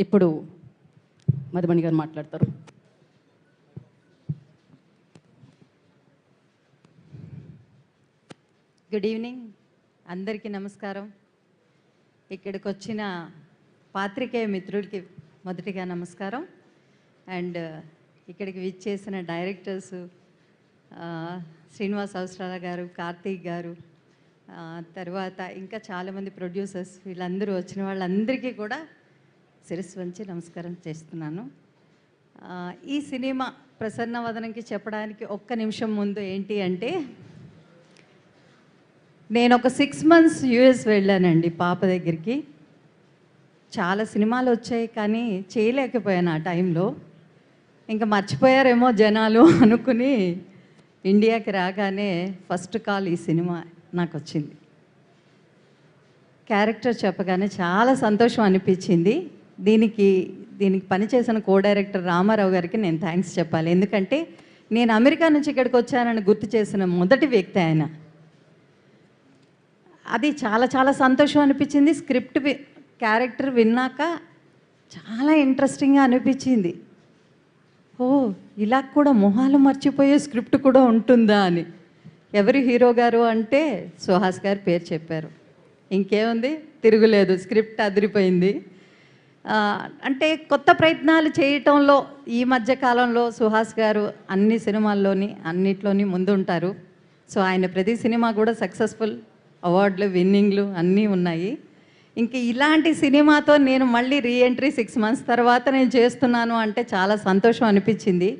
ఇప్పుడు మధుమణి గారు మాట్లాడతారు. గుడ్ ఈవినింగ్ అందరికీ నమస్కారం. ఇక్కడికి వచ్చిన పాత్రికేయ మిత్రులకి మొదటిగా నమస్కారం. అండ్ ఇక్కడికి విచ్చేసిన డైరెక్టర్స్ శ్రీనివాస్ అవసరాల గారు కార్తీక్ గారు తర్వాత ఇంకా చాలామంది ప్రొడ్యూసర్స్ వీళ్ళందరూ వచ్చిన వాళ్ళందరికీ కూడా శిరస్సు వంచి నమస్కారం చేస్తున్నాను. ఈ సినిమా ప్రసన్న వదనంకి చెప్పడానికి ఒక్క నిమిషం ముందు ఏంటి అంటే నేను ఒక సిక్స్ మంత్స్ యూఎస్ వెళ్ళానండి పాప దగ్గరికి. చాలా సినిమాలు వచ్చాయి కానీ చేయలేకపోయాను ఆ టైంలో. ఇంకా మర్చిపోయారేమో జనాలు అనుకుని ఇండియాకి రాగానే ఫస్ట్ కాల్ ఈ సినిమా నాకు వచ్చింది క్యారెక్టర్ చెప్పగానే చాలా సంతోషం అనిపించింది. దీనికి దీనికి పనిచేసిన కో డైరెక్టర్ రామారావు గారికి నేను థ్యాంక్స్ చెప్పాలి. ఎందుకంటే నేను అమెరికా నుంచి ఇక్కడికి వచ్చానని గుర్తు చేసిన మొదటి వ్యక్తి ఆయన. అది చాలా చాలా సంతోషం అనిపించింది. స్క్రిప్ట్ వి క్యారెక్టర్ విన్నాక చాలా ఇంట్రెస్టింగ్గా అనిపించింది. ఓ ఇలా కూడా మొహాలు మర్చిపోయే స్క్రిప్ట్ కూడా ఉంటుందా అని. ఎవరి హీరో గారు అంటే సుహాస్ గారి పేరు చెప్పారు. ఇంకేముంది? తిరుగులేదు. స్క్రిప్ట్ అదిరిపోయింది. అంటే కొత్త ప్రయత్నాలు చేయటంలో ఈ మధ్య కాలంలో సుహాస్ గారు అన్ని సినిమాల్లోని అన్నిట్లోని ముందుంటారు. సో ఆయన ప్రతి సినిమా కూడా సక్సెస్ఫుల్ అవార్డులు విన్నింగ్లు అన్నీ ఉన్నాయి. ఇంక ఇలాంటి సినిమాతో నేను మళ్ళీ రీఎంట్రీ సిక్స్ మంత్స్ తర్వాత నేను చేస్తున్నాను అంటే చాలా సంతోషం అనిపించింది.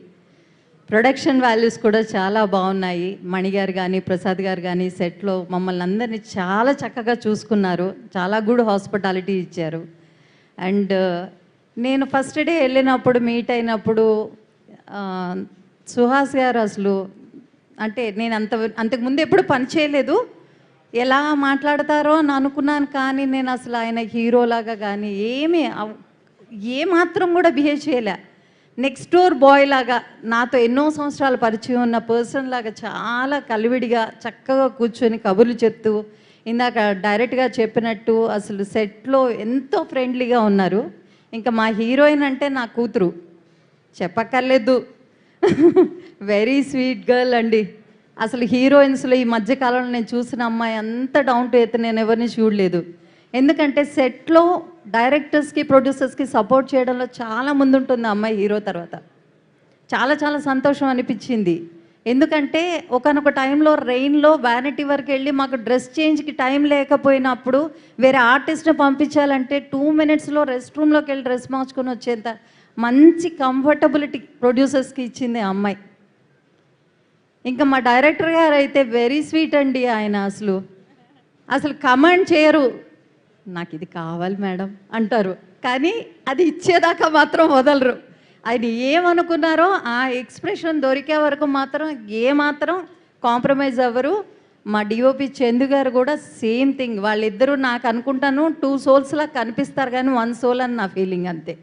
ప్రొడక్షన్ వాల్యూస్ కూడా చాలా బాగున్నాయి. మణి గారు కానీ ప్రసాద్ గారు కానీ సెట్లో మమ్మల్ని అందరినీ చాలా చక్కగా చూసుకున్నారు. చాలా గుడ్ హాస్పిటాలిటీ ఇచ్చారు. అండ్ uh, నేను ఫస్ట్ డే వెళ్ళినప్పుడు మీట్ అయినప్పుడు సుహాస్ గారు అసలు అంటే నేను అంత అంతకుముందు ఎప్పుడు పని చేయలేదు. ఎలా మాట్లాడతారో అని అనుకున్నాను కానీ నేను అసలు ఆయన హీరోలాగా కానీ ఏమీ అవ్- కూడా బిహేవ్ చేయలే. నెక్స్ట్ డోర్ బాయ్ లాగా నాతో ఎన్నో సంవత్సరాలు పరిచయం ఉన్న పర్సన్ లాగా చాలా కలివిడిగా చక్కగా కూర్చొని కబుర్లు చెప్తూ ఇందాక డైరెక్ట్గా చెప్పినట్టు అసలు సెట్లో ఎంతో ఫ్రెండ్లీగా ఉన్నారు. ఇంకా మా హీరోయిన్ అంటే నా కూతురు. చెప్పక్కర్లేదు. వెరీ స్వీట్ గర్ల్ అండి. అసలు హీరోయిన్స్లో ఈ మధ్యకాలంలో నేను చూసిన అమ్మాయి అంత డౌన్ టు ఎత్ నేను ఎవరిని చూడలేదు. ఎందుకంటే సెట్లో డైరెక్టర్స్కి ప్రొడ్యూసర్స్కి సపోర్ట్ చేయడంలో చాలా ముందుంటుంది ఆ అమ్మాయి హీరో తర్వాత. చాలా చాలా సంతోషం అనిపించింది. ఎందుకంటే ఒకనొక టైంలో రెయిన్లో వ్యానిటీ వరకు వెళ్ళి మాకు డ్రెస్ చేంజ్కి టైం లేకపోయినప్పుడు వేరే ఆర్టిస్ట్ని పంపించాలంటే టూ మినిట్స్లో రెస్ట్ రూమ్లోకి వెళ్ళి డ్రెస్ మార్చుకొని వచ్చేంత మంచి కంఫర్టబిలిటీ ప్రొడ్యూసర్స్కి ఇచ్చింది అమ్మాయి. ఇంకా మా డైరెక్టర్ గారు అయితే వెరీ స్వీట్ అండి ఆయన అసలు. అసలు కమాండ్ చేయరు. నాకు ఇది కావాలి మేడం అంటారు. కానీ అది ఇచ్చేదాకా మాత్రం వదలరు. అది ఏమనుకున్నారో ఆ ఎక్స్ప్రెషన్ దొరికే వరకు మాత్రం ఏ మాత్రం కాంప్రమైజ్ అవ్వరు. మా డిఓపి చందు గారు కూడా సేమ్ థింగ్. వాళ్ళిద్దరూ నాకు అనుకుంటాను టూ సోల్స్లా కనిపిస్తారు కానీ వన్ సోల్ అని నా ఫీలింగ్ అంతే.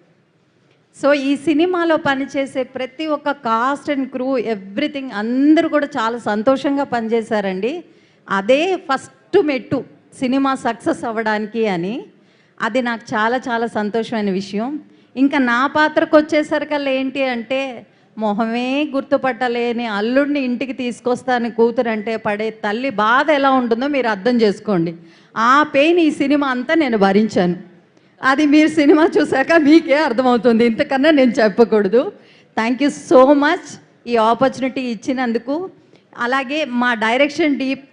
సో ఈ సినిమాలో పనిచేసే ప్రతి ఒక్క కాస్ట్ అండ్ క్రూ ఎవ్రీథింగ్ అందరూ కూడా చాలా సంతోషంగా పనిచేశారండి. అదే ఫస్ట్ మెట్టు సినిమా సక్సెస్ అవ్వడానికి అని. అది నాకు చాలా చాలా సంతోషమైన విషయం. ఇంకా నా పాత్రకు వచ్చేసరికల్లా ఏంటి అంటే మొహమే గుర్తుపట్టలేని అల్లుడిని ఇంటికి తీసుకొస్తాను కూతురు అంటే పడే తల్లి బాధ ఎలా ఉంటుందో మీరు అర్థం చేసుకోండి. ఆ పెయిన్ ఈ సినిమా అంతా నేను భరించాను. అది మీరు సినిమా చూసాక మీకే అర్థమవుతుంది. ఇంతకన్నా నేను చెప్పకూడదు. థ్యాంక్ యూ సో మచ్ ఈ ఆపర్చునిటీ ఇచ్చినందుకు. అలాగే మా డైరెక్షన్ డీప్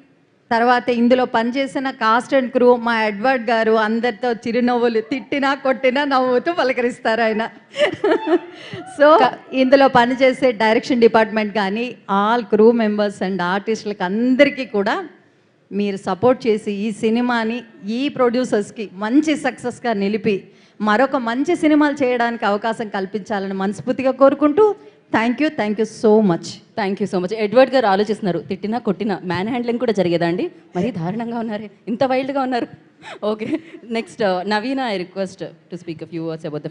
తర్వాత ఇందులో పనిచేసిన కాస్ట్ అండ్ క్రూ మా ఎడ్వర్డ్ గారు అందరితో చిరునవ్వులు తిట్టినా కొట్టినా నవ్వుతూ పలకరిస్తారు ఆయన. సో ఇందులో పనిచేసే డైరెక్షన్ డిపార్ట్మెంట్ కానీ ఆల్ క్రూ మెంబర్స్ అండ్ ఆర్టిస్టులకు అందరికీ కూడా మీరు సపోర్ట్ చేసి ఈ సినిమాని ఈ ప్రొడ్యూసర్స్కి మంచి సక్సెస్గా నిలిపి మరొక మంచి సినిమాలు చేయడానికి అవకాశం కల్పించాలని మనస్ఫూర్తిగా కోరుకుంటూ thank you thank you so much thank you so much Edward garu ఆలోచిస్తున్నారు. తిట్టినా కొట్టినా మ్యాన్ హ్యాండ్లింగ్ కూడా జరిగేదా అండి మరీ దారుణంగా ఉన్నారే. ఇంత వైల్డ్గా ఉన్నారు. Okay next Naveena I request to speak of few words about the